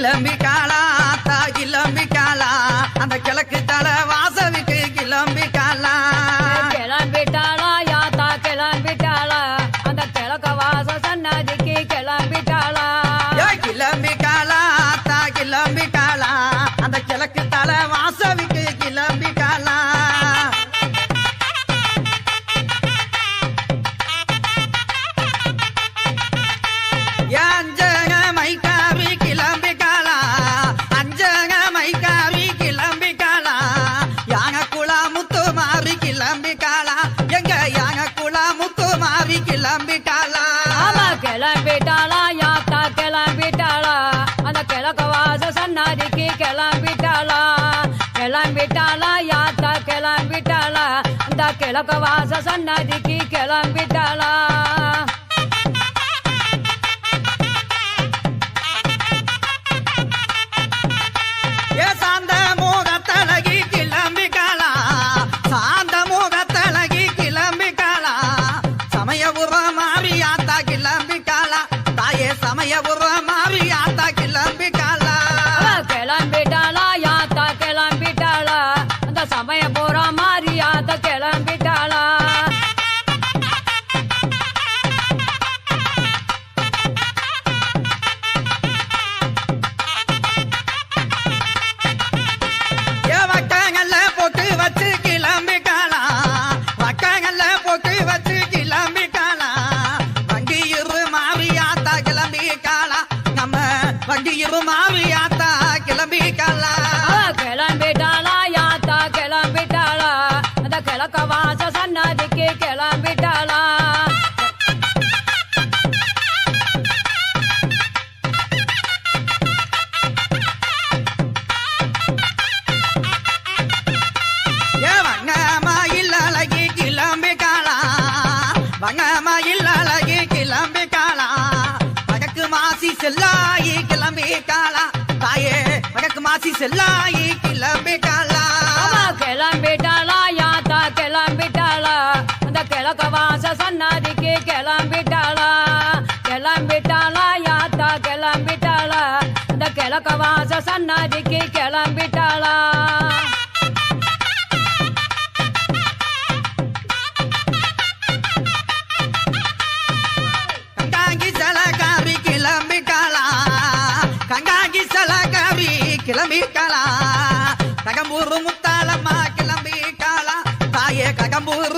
கிளம்பி காலாத்தா கிளம்பி காலா. அந்த கிழக்கு தல வாசவிக்கு கிளம்பி காலா. கிளம்பிட்டாளா யாத்தா கிளம்பிட்டாளா அந்த கிழக்க வாச சன்னதிக்கு கிளம்பிட்டாளா கிளம்பி காலாத்தா கிளம்பி காலா. அந்த கிழக்கு தல வாசவி லோகவாச சன்னதிக்கு கிளம்பிட்டாளா கிளம்பிட்டாளா யாத்தா கிளம்பிட்டாளா? இந்த கிழக்க வாச சன்னதிக்கு கிளம்பிட்டாளா? கங்காங்கி சலகாரி கிளம்பிட்டாளா? கங்காங்கி சலகாரி கிளம்பிட்டாளா? தகம்பூர் முத்தாளம்மா கிளம்பிட்டாளா? தாயே ககம்பூர்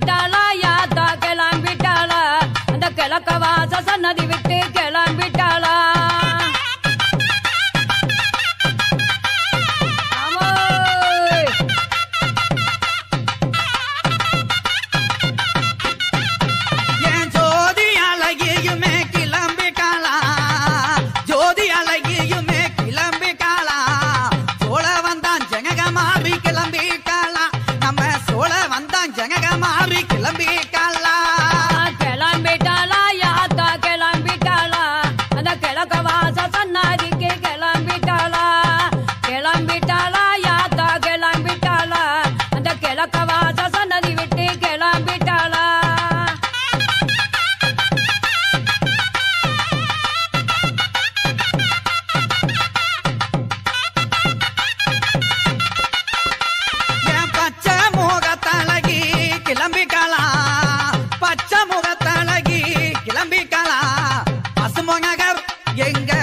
dollar. மனமகர் எங்கள்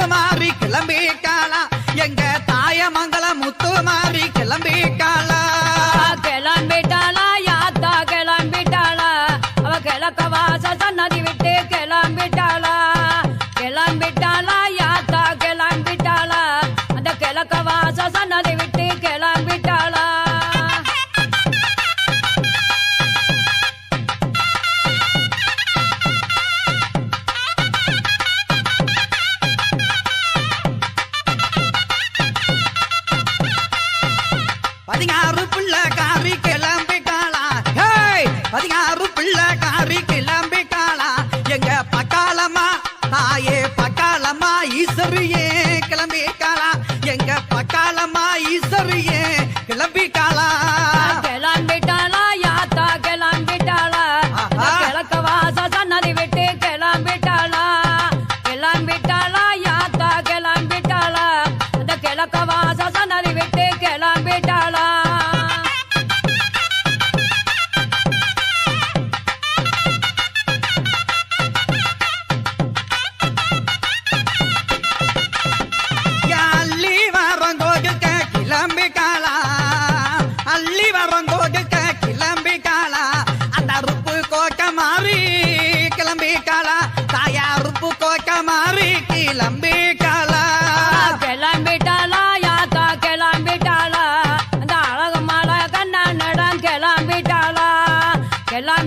குமாரி கிளம்பி காலா பதினாறு பிள்ளை காரி கிளம்பி காளா. ஹேய் பதினாறு பிள்ளை காரி கிளம்பி காளா. எங்க பக்காலமா தாயே பக்காலமா ஈஸ்வரியே கிளம்பி காளா. எங்க பக்காலமா ஈஸ்வரியே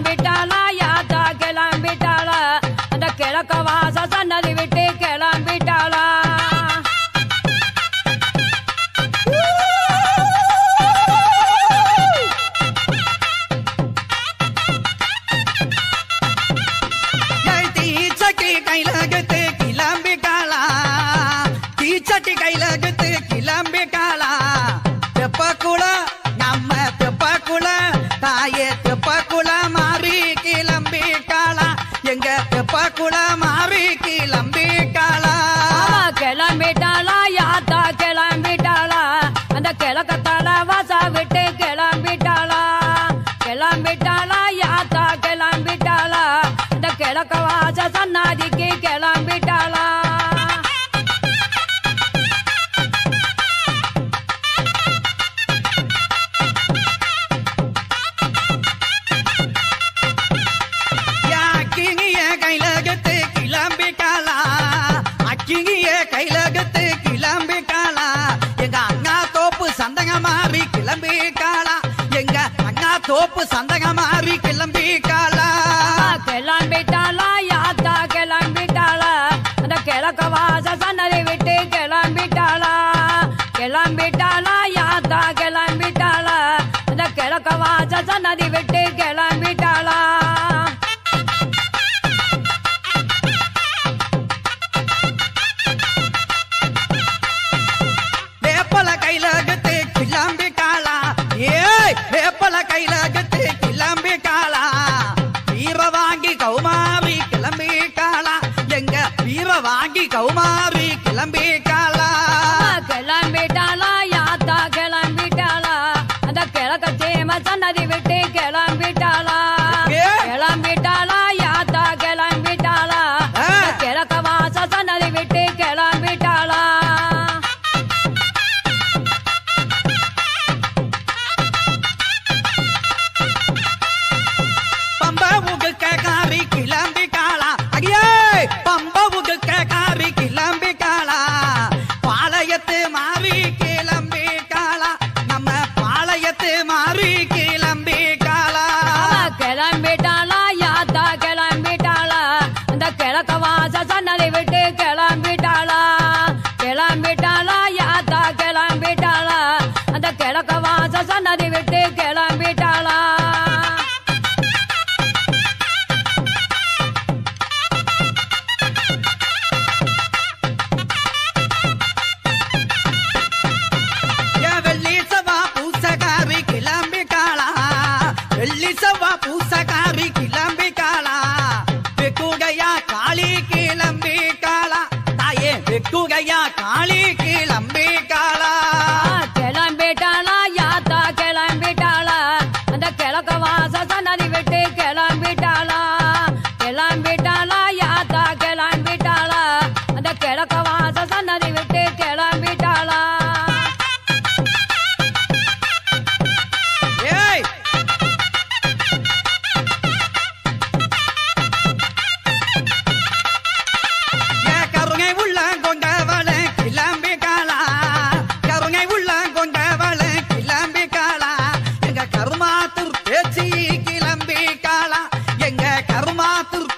बेटा எங்க எப்பா குளமாறி கிளம்பிட்டாளா? கிளம்பிட்டாளா யாத்தா கிளம்பிட்டாளா? அந்த கிழக்கத்தால வாசா விட்டு தோப்பு சந்தகமாறி கிளம்பி காலா. கிளம்பிட்டாளா யாத்தா கிளம்பிட்டாளா? அந்த கிழக்க வாச சன்னதி விட்டு கிளம்பிட்டாளா? கிளம்பிட்டாளா யாத்தா கிளம்பிட்டாளா? அந்த கிழக்க வாச சன்னதி விட்டு கிளம்பி கௌமாரி கிளம்பி quero matar